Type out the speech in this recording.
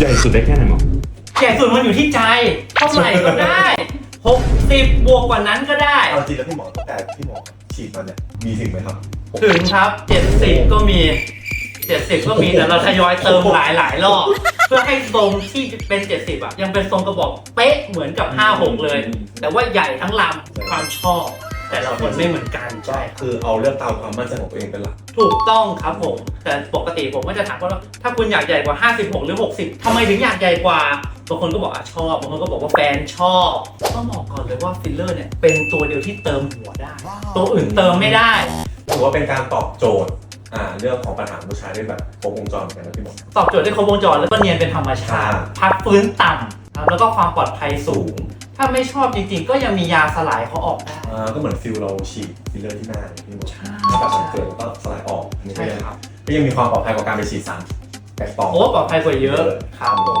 ใหญ่สุดได้แค่ไหนหมอใหญ่สุดมันอยู่ที่ใจเท่าไหร่ก็ได้60บวกกว่านั้นก็ได้ เอาจริงแล้วพี่หมอตั้งแต่พี่หมอฉีดมาเนี่ยมีถึงไหมครับ ถึงครับ 70 ก็มี 70 ก็มีแต่เราทยอยเติมหลายหลายๆรอบ เพื่อให้ทรงที่เป็น 70 อะ ยังเป็นทรงกระบอกเป๊ะเหมือนกับ 56 เลย แต่ว่าใหญ่ทั้งลำความชอบ แต่ละคนไม่เหมือนกัน ใช่ คือเอาเรื่องตามความมั่นใจของตัวเองเป็นหลัก ถูกต้องครับผม แต่ปกติผมก็จะถามว่าถ้าคุณอยากใหญ่กว่า 56 หรือ 60 ทำไมถึงอยากใหญ่กว่า บางคนก็บอกอะชอบ บางคนก็บอกว่าแฟนชอบ ต้องบอกก่อนเลยว่าฟิลเลอร์เนี่ยเป็นตัวเดียวที่เติมหัวได้ ตัวอื่นเติมไม่ได้ ถือว่าเป็นการตอบโจทย์อ่าเรื่องของปัญหาผู้ชายได้แบบครบวงจรเหมือนกันนะพี่หมอ ตอบโจทย์ได้ครบวงจรแล้วก็เนียนเป็นธรรมชาติอ่าพักฟื้นต่ำครับแล้วก็ความปลอดภัยสูง ถ้าไม่ชอบจริงๆ ก็ยังมียาสลายเขาออกได้ อ่าก็เหมือนฟิลเราฉีดฟิลเลอร์ที่หน้าเนี่ยพี่หมอใช่ ถ้าแบบมันเกิดก็สลายออกอันนี่ก็ใช่ยังครับ ก็ยังมีความปลอดภัยกว่าการไปฉีดสารแปลกปลอม โอ้ปลอดภัยกว่าเยอะครับผม